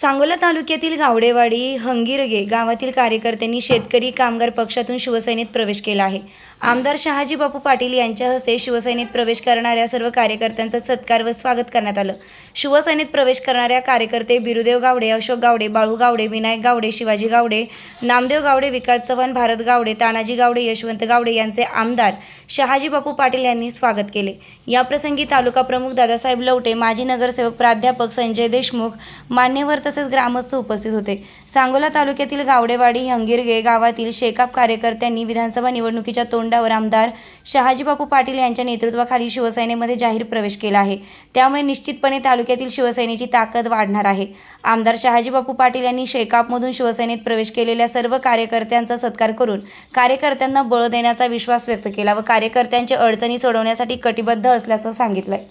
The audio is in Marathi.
सांगोला तालुक्यातील गावडेवाडी हंगिरगे गावातील कार्यकर्त्यांनी शेतकरी कामगार पक्षातून शिवसेनेत प्रवेश केला आहे. आमदार शहाजी बापू पाटील यांच्या हस्ते शिवसेनेत प्रवेश करणाऱ्या सर्व कार्यकर्त्यांचा सत्कार व स्वागत करण्यात आलं. शिवसेनेत प्रवेश करणाऱ्या कार्यकर्ते बिरुदेव गावडे अशोक गावडे बाळू गावडे विनायक गावडे शिवाजी गावडे नामदेव गावडे विकास चव्हाण भारत गावडे तानाजी गावडे यशवंत गावडे यांचे आमदार शहाजी बापू पाटील यांनी स्वागत केले. याप्रसंगी तालुका प्रमुख दादासाहेब लवटे माजी नगरसेवक प्राध्यापक संजय देशमुख मान्यवर तसेच ग्रामस्थ उपस्थित होते. सांगोला तालुक्यातील गावडेवाडी हंगिरगे गावातील शेकाप कार्यकर्त्यांनी विधानसभा निवडणुकीच्या तोंडावर आमदार शहाजीबापू पाटील यांच्या नेतृत्वाखाली शिवसेनेमध्ये जाहीर प्रवेश केला आहे. त्यामुळे निश्चितपणे तालुक्यातील शिवसेनेची ताकद वाढणार आहे. आमदार शहाजीबापू पाटील यांनी शेकापमधून शिवसेनेत प्रवेश केलेल्या सर्व कार्यकर्त्यांचा सत्कार करून कार्यकर्त्यांना बळ देण्याचा विश्वास व्यक्त केला व कार्यकर्त्यांच्या अडचणी सोडवण्यासाठी कटिबद्ध असल्याचं सांगितलंय.